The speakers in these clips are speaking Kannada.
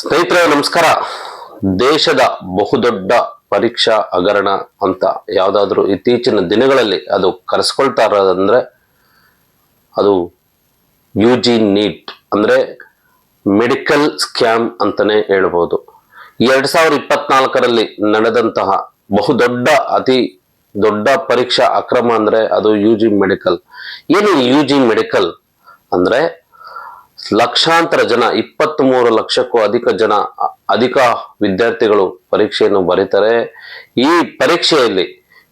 ಸ್ನೇಹಿತರೆ, ನಮಸ್ಕಾರ. ದೇಶದ ಬಹುದೊಡ್ಡ ಪರೀಕ್ಷಾ ಹಗರಣ ಅಂತ ಯಾವುದಾದ್ರೂ ಇತ್ತೀಚಿನ ದಿನಗಳಲ್ಲಿ ಅದು ಕರೆಸ್ಕೊಳ್ತಾ ಇರೋದಂದ್ರೆ ಅದು ಯು ಜಿ ನೀಟ್ ಅಂದ್ರೆ ಮೆಡಿಕಲ್ ಸ್ಕ್ಯಾಮ್ ಅಂತಾನೆ ಹೇಳ್ಬೋದು. ಎರಡು ಸಾವಿರ ಇಪ್ಪತ್ನಾಲ್ಕರಲ್ಲಿ ನಡೆದಂತಹ ಬಹುದೊಡ್ಡ, ಅತಿ ದೊಡ್ಡ ಪರೀಕ್ಷಾ ಅಕ್ರಮ ಅಂದ್ರೆ ಅದು ಯು ಜಿ ಮೆಡಿಕಲ್. ಏನು ಯು ಜಿ ಮೆಡಿಕಲ್ ಅಂದ್ರೆ ಲಕ್ಷಾಂತರ ಜನ ಇಪ್ಪತ್ತ್ ಮೂರು ಲಕ್ಷಕ್ಕೂ ಅಧಿಕ ಜನ, ಅಧಿಕ ವಿದ್ಯಾರ್ಥಿಗಳು ಪರೀಕ್ಷೆಯನ್ನು ಬರೀತಾರೆ. ಈ ಪರೀಕ್ಷೆಯಲ್ಲಿ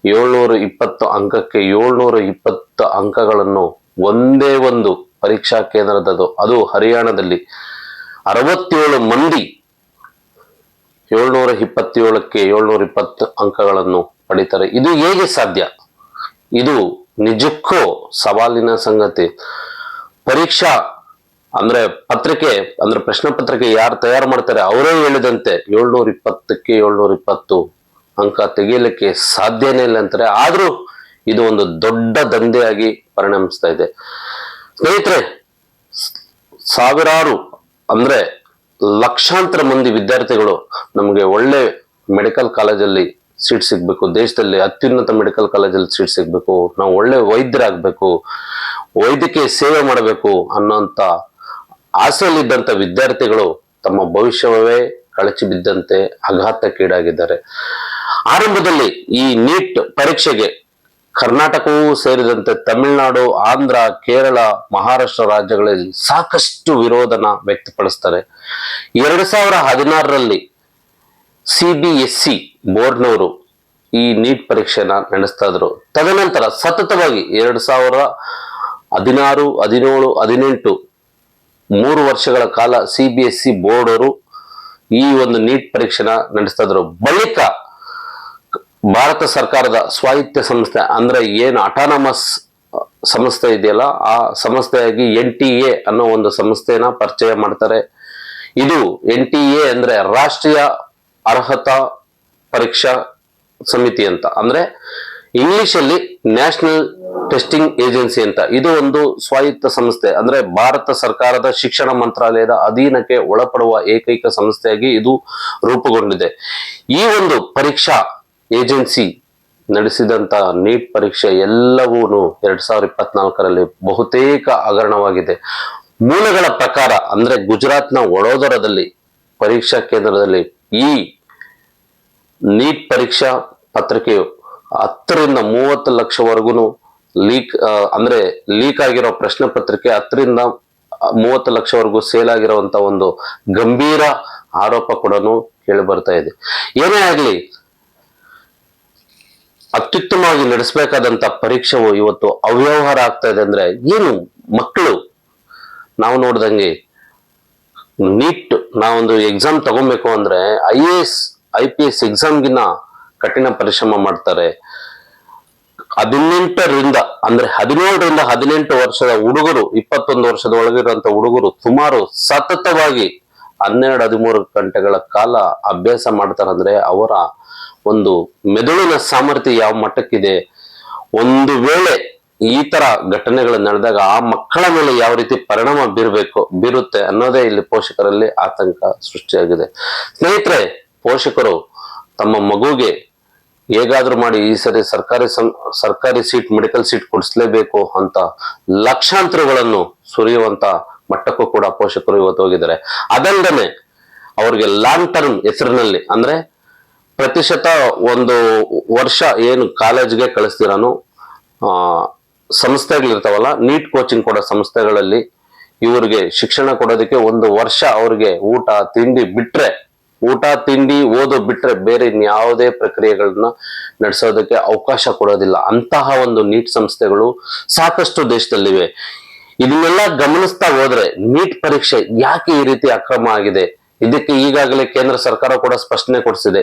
ಏಳ್ನೂರ ಇಪ್ಪತ್ತು ಅಂಕಕ್ಕೆ ಏಳ್ನೂರ ಇಪ್ಪತ್ತು ಅಂಕಗಳನ್ನು ಒಂದೇ ಒಂದು ಪರೀಕ್ಷಾ ಕೇಂದ್ರದದು, ಅದು ಹರಿಯಾಣದಲ್ಲಿ. ಅರವತ್ತೇಳು ಮಂದಿ ಏಳ್ನೂರ ಇಪ್ಪತ್ತೇಳಕ್ಕೆ ಏಳ್ನೂರ ಇಪ್ಪತ್ತು ಅಂಕಗಳನ್ನು ಪಡಿತಾರೆ. ಇದು ಹೇಗೆ ಸಾಧ್ಯ? ಇದು ನಿಜಕ್ಕೂ ಸವಾಲಿನ ಸಂಗತಿ. ಪರೀಕ್ಷಾ ಅಂದ್ರೆ ಪತ್ರಿಕೆ, ಅಂದ್ರೆ ಪ್ರಶ್ನೆ ಪತ್ರಿಕೆ ಯಾರು ತಯಾರು ಮಾಡ್ತಾರೆ ಅವರೇ ಹೇಳಿದಂತೆ ಏಳ್ನೂರ ಇಪ್ಪತ್ತಕ್ಕೆ ಏಳ್ನೂರ ಇಪ್ಪತ್ತು ಅಂಕ ತೆಗೆಯಲಿಕ್ಕೆ ಸಾಧ್ಯನೇ ಇಲ್ಲ ಅಂತಾರೆ. ಆದ್ರೂ ಇದು ಒಂದು ದೊಡ್ಡ ದಂಧೆಯಾಗಿ ಪರಿಣಮಿಸ್ತಾ ಇದೆ. ಸ್ನೇಹಿತರೆ, ಸಾವಿರಾರು ಅಂದ್ರೆ ಲಕ್ಷಾಂತರ ಮಂದಿ ವಿದ್ಯಾರ್ಥಿಗಳು ನಮಗೆ ಒಳ್ಳೆ ಮೆಡಿಕಲ್ ಕಾಲೇಜಲ್ಲಿ ಸೀಟ್ ಸಿಗ್ಬೇಕು, ದೇಶದಲ್ಲಿ ಅತ್ಯುನ್ನತ ಮೆಡಿಕಲ್ ಕಾಲೇಜಲ್ಲಿ ಸೀಟ್ ಸಿಗ್ಬೇಕು, ನಾವು ಒಳ್ಳೆ ವೈದ್ಯರಾಗಬೇಕು, ವೈದ್ಯಕೀಯ ಸೇವೆ ಮಾಡಬೇಕು ಅನ್ನೋಂಥ ಆಸೆಯಲ್ಲಿದ್ದಂಥ ವಿದ್ಯಾರ್ಥಿಗಳು ತಮ್ಮ ಭವಿಷ್ಯವೇ ಕಳಚಿ ಬಿದ್ದಂತೆ ಆಘಾತಕ್ಕೀಡಾಗಿದ್ದಾರೆ. ಆರಂಭದಲ್ಲಿ ಈ ನೀಟ್ ಪರೀಕ್ಷೆಗೆ ಕರ್ನಾಟಕವೂ ಸೇರಿದಂತೆ ತಮಿಳುನಾಡು, ಆಂಧ್ರ, ಕೇರಳ, ಮಹಾರಾಷ್ಟ್ರ ರಾಜ್ಯಗಳಲ್ಲಿ ಸಾಕಷ್ಟು ವಿರೋಧನ ವ್ಯಕ್ತಪಡಿಸ್ತಾರೆ. ಎರಡು ಸಾವಿರ ಹದಿನಾರರಲ್ಲಿ ಸಿ ಬಿ ಎಸ್ ಸಿ ಬೋರ್ಡ್ನವರು ಈ ನೀಟ್ ಪರೀಕ್ಷೆನ ನಡೆಸ್ತಾ ಇದ್ರು. ತದನಂತರ ಸತತವಾಗಿ ಎರಡು ಸಾವಿರ ಹದಿನಾರು, ಹದಿನೇಳು, ಹದಿನೆಂಟು ಮೂರು ವರ್ಷಗಳ ಕಾಲ C B S E board ಅವರು ಈ ಒಂದು ನೀಟ್ ಪರೀಕ್ಷೆನ ನಡೆಸ್ತಾ ಇದ್ರು. ಬಳಿಕ ಭಾರತ ಸರ್ಕಾರದ ಸ್ವಾಯತ್ತ ಸಂಸ್ಥೆ, ಅಂದ್ರೆ ಏನು ಅಟಾನಮಸ್ ಸಂಸ್ಥೆ ಇದೆಯಲ್ಲ, ಆ ಸಂಸ್ಥೆಯಾಗಿ ಎನ್ ಟಿ ಎ ಅನ್ನೋ ಒಂದು ಸಂಸ್ಥೆನ ಪರಿಚಯ ಮಾಡ್ತಾರೆ. ಇದು ಎನ್ ಟಿ ಎ ಅಂದ್ರೆ ರಾಷ್ಟ್ರೀಯ ಅರ್ಹತಾ ಪರೀಕ್ಷಾ ಸಮಿತಿ ಅಂತ. ಅಂದ್ರೆ ಇಂಗ್ಲಿಷ್ ಅಲ್ಲಿ ನ್ಯಾಷನಲ್ ಟೆಸ್ಟಿಂಗ್ ಏಜೆನ್ಸಿ ಅಂತ. ಇದು ಒಂದು ಸ್ವಾಯತ್ತ ಸಂಸ್ಥೆ. ಅಂದ್ರೆ ಭಾರತ ಸರ್ಕಾರದ ಶಿಕ್ಷಣ ಮಂತ್ರಾಲಯದ ಅಧೀನಕ್ಕೆ ಒಳಪಡುವ ಏಕೈಕ ಸಂಸ್ಥೆಯಾಗಿ ಇದು ರೂಪುಗೊಂಡಿದೆ. ಈ ಒಂದು ಪರೀಕ್ಷಾ ಏಜೆನ್ಸಿ ನಡೆಸಿದಂತ ನೀಟ್ ಪರೀಕ್ಷೆ ಎಲ್ಲವೂ ಎರಡ್ ಸಾವಿರದ ಇಪ್ಪತ್ನಾಲ್ಕರಲ್ಲಿ ಬಹುತೇಕ ಹಗರಣವಾಗಿದೆ. ಮೂಲಗಳ ಪ್ರಕಾರ, ಅಂದ್ರೆ ಗುಜರಾತ್ನ ವಡೋದರದಲ್ಲಿ, ಪರೀಕ್ಷಾ ಕೇಂದ್ರದಲ್ಲಿ ಈ ನೀಟ್ ಪರೀಕ್ಷಾ ಪತ್ರಿಕೆಯು ಹತ್ತರಿಂದ ಮೂವತ್ತು ಲಕ್ಷವರೆಗೂ ಲೀಕ್ ಅಂದ್ರೆ ಲೀಕ್ ಆಗಿರೋ ಪ್ರಶ್ನೆ ಪತ್ರಿಕೆ ಹತ್ತರಿಂದ ಮೂವತ್ತು ಲಕ್ಷವರೆಗೂ ಸೇಲ್ ಆಗಿರುವಂತ ಒಂದು ಗಂಭೀರ ಆರೋಪ ಕೂಡ ಕೇಳಿ ಬರ್ತಾ ಇದೆ. ಏನೇ ಆಗಲಿ, ಅತ್ಯುತ್ತಮವಾಗಿ ನಡೆಸಬೇಕಾದಂತ ಪರೀಕ್ಷೆವು ಇವತ್ತು ಅವ್ಯವಹಾರ ಆಗ್ತಾ ಇದೆ ಅಂದ್ರೆ ಏನು ಮಕ್ಕಳು ನಾವು ನೋಡ್ದಂಗೆ ನೀಟ್ ನಾವೊಂದು ಎಕ್ಸಾಮ್ ತಗೊಬೇಕು ಅಂದ್ರೆ I A S I P S ಎಕ್ಸಾಮ್ಗಿನ್ನ ಕಠಿಣ ಪರಿಶ್ರಮ ಮಾಡ್ತಾರೆ. ಹದಿನೆಂಟರಿಂದ, ಅಂದ್ರೆ ಹದಿನೇಳರಿಂದ ಹದಿನೆಂಟು ವರ್ಷದ ಹುಡುಗರು, ಇಪ್ಪತ್ತೊಂದು ವರ್ಷದ ಒಳಗಿರುವಂತ ಹುಡುಗರು ಸುಮಾರು ಸತತವಾಗಿ ಹನ್ನೆರಡು, ಹದಿಮೂರು ಗಂಟೆಗಳ ಕಾಲ ಅಭ್ಯಾಸ ಮಾಡ್ತಾರಂದ್ರೆ ಅವರ ಒಂದು ಮೆದುಳಿನ ಸಾಮರ್ಥ್ಯ ಯಾವ ಮಟ್ಟಕ್ಕಿದೆ? ಒಂದು ವೇಳೆ ಈ ತರ ಘಟನೆಗಳು ನಡೆದಾಗ ಆ ಮಕ್ಕಳ ಮೇಲೆ ಯಾವ ರೀತಿ ಪರಿಣಾಮ ಬೀರಬೇಕು, ಬೀರುತ್ತೆ ಅನ್ನೋದೇ ಇಲ್ಲಿ ಪೋಷಕರಲ್ಲಿ ಆತಂಕ ಸೃಷ್ಟಿಯಾಗಿದೆ. ಸ್ನೇಹಿತರೆ, ಪೋಷಕರು ತಮ್ಮ ಮಗುಗೆ ಹೇಗಾದ್ರೂ ಮಾಡಿ ಈ ಸರಿ ಸರ್ಕಾರಿ ಸರ್ಕಾರಿ ಸೀಟ್ ಮೆಡಿಕಲ್ ಸೀಟ್ ಕೊಡಿಸ್ಲೇಬೇಕು ಅಂತ ಲಕ್ಷಾಂತರಗಳನ್ನು ಸುರಿಯುವಂತ ಮಟ್ಟಕ್ಕೂ ಕೂಡ ಪೋಷಕರು ಇವತ್ತು ಹೋಗಿದ್ದಾರೆ. ಅದಲ್ಲದೆ ಅವ್ರಿಗೆ ಲಾಂಗ್ ಟರ್ಮ್ ಹೆಸರಿನಲ್ಲಿ ಅಂದ್ರೆ ಪ್ರತಿಶತ ಒಂದು ವರ್ಷ ಏನು ಕಾಲೇಜ್ಗೆ ಕಳಿಸ್ತೀರಾನು ಸಂಸ್ಥೆಗಳಿರ್ತಾವಲ್ಲ, ನೀಟ್ ಕೋಚಿಂಗ್ ಕೊಡೋ ಸಂಸ್ಥೆಗಳಲ್ಲಿ ಇವರಿಗೆ ಶಿಕ್ಷಣ ಕೊಡೋದಕ್ಕೆ ಒಂದು ವರ್ಷ ಅವ್ರಿಗೆ ಊಟ, ತಿಂಡಿ ಬಿಟ್ರೆ ಊಟ, ತಿಂಡಿ, ಓದು ಬಿಟ್ರೆ ಬೇರೆ ಇನ್ಯಾವುದೇ ಪ್ರಕ್ರಿಯೆಗಳನ್ನ ನಡೆಸೋದಕ್ಕೆ ಅವಕಾಶ ಕೊಡೋದಿಲ್ಲ. ಅಂತಹ ಒಂದು ನೀಟ್ ಸಂಸ್ಥೆಗಳು ಸಾಕಷ್ಟು ದೇಶದಲ್ಲಿವೆ. ಇದನ್ನೆಲ್ಲ ಗಮನಿಸ್ತಾ ಹೋದ್ರೆ ನೀಟ್ ಪರೀಕ್ಷೆ ಯಾಕೆ ಈ ರೀತಿ ಅಕ್ರಮ ಆಗಿದೆ? ಇದಕ್ಕೆ ಈಗಾಗಲೇ ಕೇಂದ್ರ ಸರ್ಕಾರ ಕೂಡ ಸ್ಪಷ್ಟನೆ ಕೊಡಿಸಿದೆ.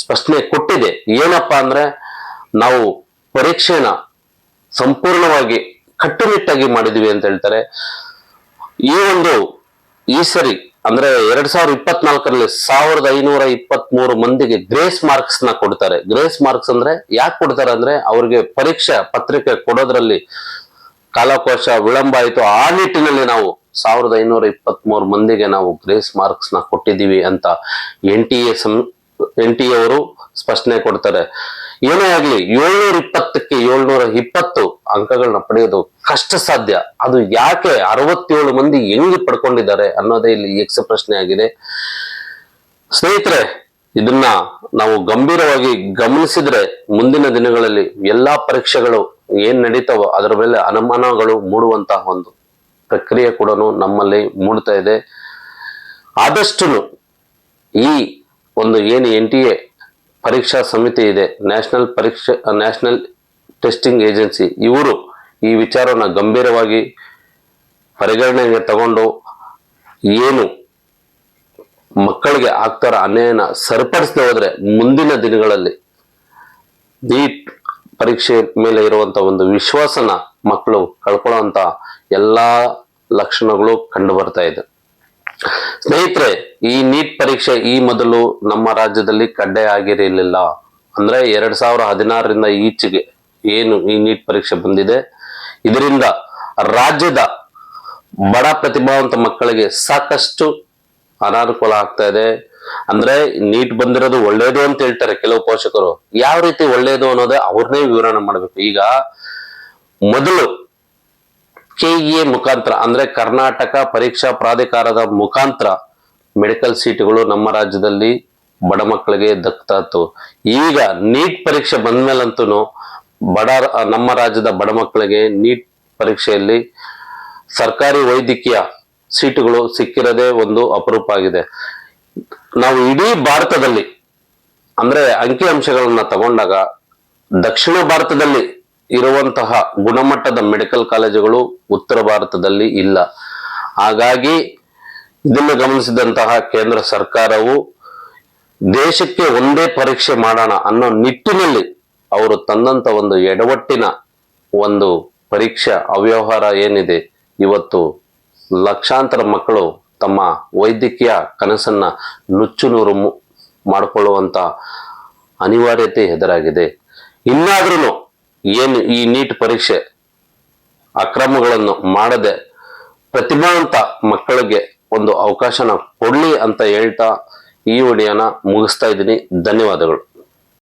ಸ್ಪಷ್ಟನೆ ಕೊಟ್ಟಿದೆ. ಏನಪ್ಪಾ ಅಂದ್ರೆ ನಾವು ಪರೀಕ್ಷೆನ ಸಂಪೂರ್ಣವಾಗಿ ಕಟ್ಟುನಿಟ್ಟಾಗಿ ಮಾಡಿದ್ವಿ ಅಂತ ಹೇಳ್ತಾರೆ. ಈ ಒಂದು ಈ ಸರಿ ಅಂದ್ರೆ ಎರಡ್ ಸಾವಿರದ ಇಪ್ಪತ್ನಾಲ್ಕರಲ್ಲಿ ಸಾವಿರದ ಐನೂರ ಇಪ್ಪತ್ತ್ ಮೂರು ಮಂದಿಗೆ ಗ್ರೇಸ್ ಮಾರ್ಕ್ಸ್ನ ಕೊಡ್ತಾರೆ. ಗ್ರೇಸ್ ಮಾರ್ಕ್ಸ್ ಅಂದ್ರೆ ಯಾಕೆ ಕೊಡ್ತಾರೆ ಅಂದ್ರೆ ಅವ್ರಿಗೆ ಪರೀಕ್ಷೆ ಪತ್ರಿಕೆ ಕೊಡೋದ್ರಲ್ಲಿ ಕಾಲಕೋಶ ವಿಳಂಬ ಆಯಿತು. ಆ ನಿಟ್ಟಿನಲ್ಲಿ ನಾವು ಸಾವಿರದ ಐನೂರ ಇಪ್ಪತ್ತ್ ಮೂರು ಮಂದಿಗೆ ನಾವು ಗ್ರೇಸ್ ಮಾರ್ಕ್ಸ್ನ ಕೊಟ್ಟಿದ್ದೀವಿ ಅಂತ ಎನ್ ಟಿ ಎ ಸಂ, ಎನ್ ಟಿ ಎ ಅವರು ಸ್ಪಷ್ಟನೆ ಕೊಡ್ತಾರೆ. ಏನೇ ಆಗಲಿ ಏಳ್ನೂರ ಇಪ್ಪತ್ತಕ್ಕೆ ಏಳ್ನೂರ ಇಪ್ಪತ್ತು ಅಂಕಗಳನ್ನ ಪಡೆಯೋದು ಕಷ್ಟ ಸಾಧ್ಯ. ಅದು ಯಾಕೆ ಅರವತ್ತೇಳು ಮಂದಿ ಹೆಂಗ್ ಪಡ್ಕೊಂಡಿದ್ದಾರೆ ಅನ್ನೋದೇ ಇಲ್ಲಿ ಯಕ್ಷ ಪ್ರಶ್ನೆ ಆಗಿದೆ. ಸ್ನೇಹಿತರೆ, ಇದನ್ನ ನಾವು ಗಂಭೀರವಾಗಿ ಗಮನಿಸಿದ್ರೆ ಮುಂದಿನ ದಿನಗಳಲ್ಲಿ ಎಲ್ಲಾ ಪರೀಕ್ಷೆಗಳು ಏನ್ ನಡೀತಾವೋ ಅದರ ಮೇಲೆ ಅನುಮಾನಗಳು ಮೂಡುವಂತಹ ಒಂದು ಪ್ರಕ್ರಿಯೆ ಕೂಡ ನಮ್ಮಲ್ಲಿ ಮೂಡ್ತಾ ಇದೆ. ಆದಷ್ಟು ಈ ಒಂದು ಏನು ಎನ್ ಟಿ ಎ ಪರೀಕ್ಷಾ ಸಮಿತಿ ಇದೆ, ನ್ಯಾಷನಲ್ ಪರೀಕ್ಷೆ, ನ್ಯಾಷನಲ್ ಟೆಸ್ಟಿಂಗ್ ಏಜೆನ್ಸಿ ಇವರು ಈ ವಿಚಾರವನ್ನು ಗಂಭೀರವಾಗಿ ಪರಿಗಣನೆಗೆ ತಗೊಂಡು ಏನು ಮಕ್ಕಳಿಗೆ ಆಗ್ತಾರ ಅನ್ಯಾಯನ ಸರಿಪಡಿಸದೆ ಹೋದರೆ ಮುಂದಿನ ದಿನಗಳಲ್ಲಿ ನೀಟ್ ಪರೀಕ್ಷೆ ಮೇಲೆ ಇರುವಂಥ ಒಂದು ವಿಶ್ವಾಸನ ಮಕ್ಕಳು ಕಳ್ಕೊಳ್ಳೋವಂಥ ಎಲ್ಲ ಲಕ್ಷಣಗಳು ಕಂಡು ಬರ್ತಾ ಇದೆ. ಸ್ನೇಹಿತರೆ, ಈ ನೀಟ್ ಪರೀಕ್ಷೆ ಈ ಮೊದಲು ನಮ್ಮ ರಾಜ್ಯದಲ್ಲಿ ಕಡ್ಡಾಯ ಆಗಿರಲಿಲ್ಲ. ಅಂದ್ರೆ ಎರಡು ಸಾವಿರ ಹದಿನಾರರಿಂದ ಈಚೆಗೆ ಏನು ಈ ನೀಟ್ ಪರೀಕ್ಷೆ ಬಂದಿದೆ. ಇದರಿಂದ ರಾಜ್ಯದ ಬಡ ಪ್ರತಿಭಾವಂತ ಮಕ್ಕಳಿಗೆ ಸಾಕಷ್ಟು ಅನಾನುಕೂಲ ಆಗ್ತಾ ಇದೆ. ಅಂದ್ರೆ ನೀಟ್ ಬಂದಿರೋದು ಒಳ್ಳೇದು ಅಂತ ಹೇಳ್ತಾರೆ ಕೆಲವು ಪೋಷಕರು. ಯಾವ ರೀತಿ ಒಳ್ಳೇದು ಅನ್ನೋದೇ ಅವ್ರನ್ನೇ ವಿವರಣೆ ಮಾಡಬೇಕು. ಈಗ ಮೊದಲು ಕೆಇಎ ಮುಖಾಂತರ, ಅಂದ್ರೆ ಕರ್ನಾಟಕ ಪರೀಕ್ಷಾ ಪ್ರಾಧಿಕಾರದ ಮುಖಾಂತರ ಮೆಡಿಕಲ್ ಸೀಟುಗಳು ನಮ್ಮ ರಾಜ್ಯದಲ್ಲಿ ಬಡ ಮಕ್ಕಳಿಗೆ ದಕ್ತಾ ಈಗ ನೀಟ್ ಪರೀಕ್ಷೆ ಬಂದ್ಮೇಲಂತೂ ಬಡ ನಮ್ಮ ರಾಜ್ಯದ ಬಡ ಮಕ್ಕಳಿಗೆ ನೀಟ್ ಪರೀಕ್ಷೆಯಲ್ಲಿ ಸರ್ಕಾರಿ ವೈದ್ಯಕೀಯ ಸೀಟುಗಳು ಸಿಕ್ಕಿರೋದೇ ಒಂದು ಅಪರೂಪ ಆಗಿದೆ. ನಾವು ಇಡೀ ಭಾರತದಲ್ಲಿ, ಅಂದ್ರೆ ಅಂಕಿ ಅಂಶಗಳನ್ನ ತಗೊಂಡಾಗ ದಕ್ಷಿಣ ಭಾರತದಲ್ಲಿ ಇರುವಂತಹ ಗುಣಮಟ್ಟದ ಮೆಡಿಕಲ್ ಕಾಲೇಜುಗಳು ಉತ್ತರ ಭಾರತದಲ್ಲಿ ಇಲ್ಲ. ಹಾಗಾಗಿ ಇದನ್ನು ಗಮನಿಸಿದಂತಹ ಕೇಂದ್ರ ಸರ್ಕಾರವು ದೇಶಕ್ಕೆ ಒಂದೇ ಪರೀಕ್ಷೆ ಮಾಡೋಣ ಅನ್ನೋ ನಿಟ್ಟಿನಲ್ಲಿ ಅವರು ತನ್ನಂತ ಒಂದು ಎಡವಟ್ಟಿನ ಒಂದು ಪರೀಕ್ಷಾ ಅವ್ಯವಹಾರ ಏನಿದೆ, ಇವತ್ತು ಲಕ್ಷಾಂತರ ಮಕ್ಕಳು ತಮ್ಮ ವೈದ್ಯಕೀಯ ಕನಸನ್ನ ನುಚ್ಚು ನೂರು ಮು- ಮಾಡಿಕೊಳ್ಳುವಂತ ಅನಿವಾರ್ಯತೆ ಎದುರಾಗಿದೆ. ಇನ್ನಾದ್ರೂ ಏನು ಈ ನೀಟ್ ಪರೀಕ್ಷೆ ಅಕ್ರಮಗಳನ್ನು ಮಾಡದೆ ಪ್ರತಿಭಾವಂತ ಮಕ್ಕಳಿಗೆ ಒಂದು ಅವಕಾಶನ ಕೊಡಲಿ ಅಂತ ಹೇಳ್ತಾ ಈ ವಿಡಿಯೋನ ಮುಗಿಸ್ತಾ ಇದ್ದೀನಿ. ಧನ್ಯವಾದಗಳು.